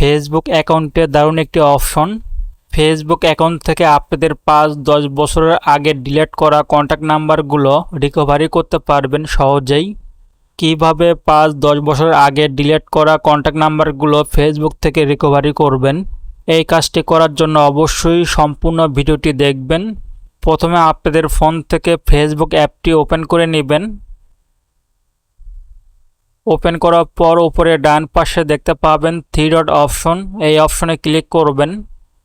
Facebook অ্যাকাউন্টে দারুণ একটি অপশন ফেসবুক অ্যাকাউন্ট থেকে আপনাদের পাঁচ, দশ বছরের আগে ডিলিট করা কন্ট্যাক্ট নাম্বারগুলো রিকভারি করতে পারবেন সহজেই। কীভাবে পাঁচ, দশ বছর আগে ডিলিট করা কন্ট্যাক্ট নাম্বারগুলো ফেসবুক থেকে রিকভারি করবেন? এই কাজটি করার জন্য অবশ্যই সম্পূর্ণ ভিডিওটি দেখবেন। প্রথমে আপনাদের ফোন থেকে ফেসবুক অ্যাপটি ওপেন করে নেবেন। ওপেন করার পর উপরে ডান পাশে দেখতে পাবেন থ্রি ডট অপশন এই অপশনে ক্লিক করবেন।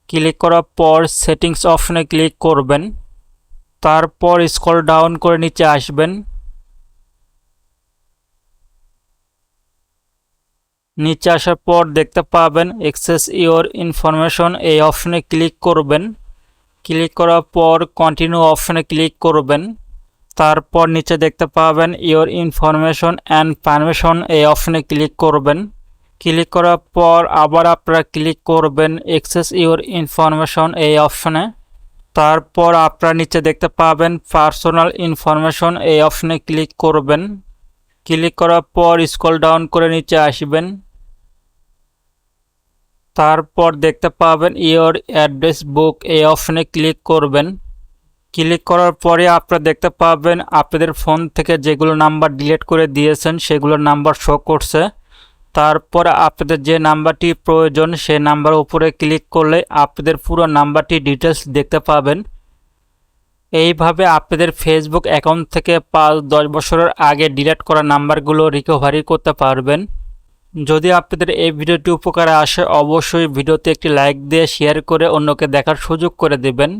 ক্লিক করার পর সেটিংস অপশনে ক্লিক করবেন। তারপর স্ক্রল ডাউন করে নিচে আসবেন। নিচে আসার পর দেখতে পাবেন এক্সেস ইওর ইনফরমেশন এই অপশনে ক্লিক করবেন। ক্লিক করার পর কন্টিনিউ অপশনে ক্লিক করবেন। তারপর নিচে দেখতে পাবেন ইওর ইনফরমেশন অ্যান্ড পারমিশন এই অপশনে ক্লিক করবেন। ক্লিক করার পর আবার আপনারা ক্লিক করবেন এক্সেস ইওর ইনফরমেশন এই অপশনে তারপর আপনারা নিচে দেখতে পাবেন পার্সোনাল ইনফরমেশন এই অপশনে ক্লিক করবেন। ক্লিক করার পর স্ক্রল ডাউন করে নিচে আসবেন। তারপর দেখতে পাবেন ইওর অ্যাড্রেস বুক এই অপশনে ক্লিক করবেন। ক্লিক করার পরে আপনারা দেখতে পাবেন আপনাদের ফোন থেকে যেগুলো নাম্বার ডিলিট করে দিয়েছেন, সেগুলোর নাম্বার শো করছে। তারপর আপনাদের যে নাম্বারটি প্রয়োজন, সেই নাম্বার উপরে ক্লিক করলে আপনাদের পুরো নাম্বারটি ডিটেলস দেখতে পাবেন। এইভাবে আপনাদের ফেসবুক অ্যাকাউন্ট থেকে পাঁচ, দশ বছরের আগে ডিলিট করা নাম্বারগুলো রিকভারি করতে পারবেন। যদি আপনাদের এই ভিডিওটি উপকারে আসে, অবশ্যই ভিডিওতে একটি লাইক দিয়ে শেয়ার করে অন্যকে দেখার সুযোগ করে দেবেন।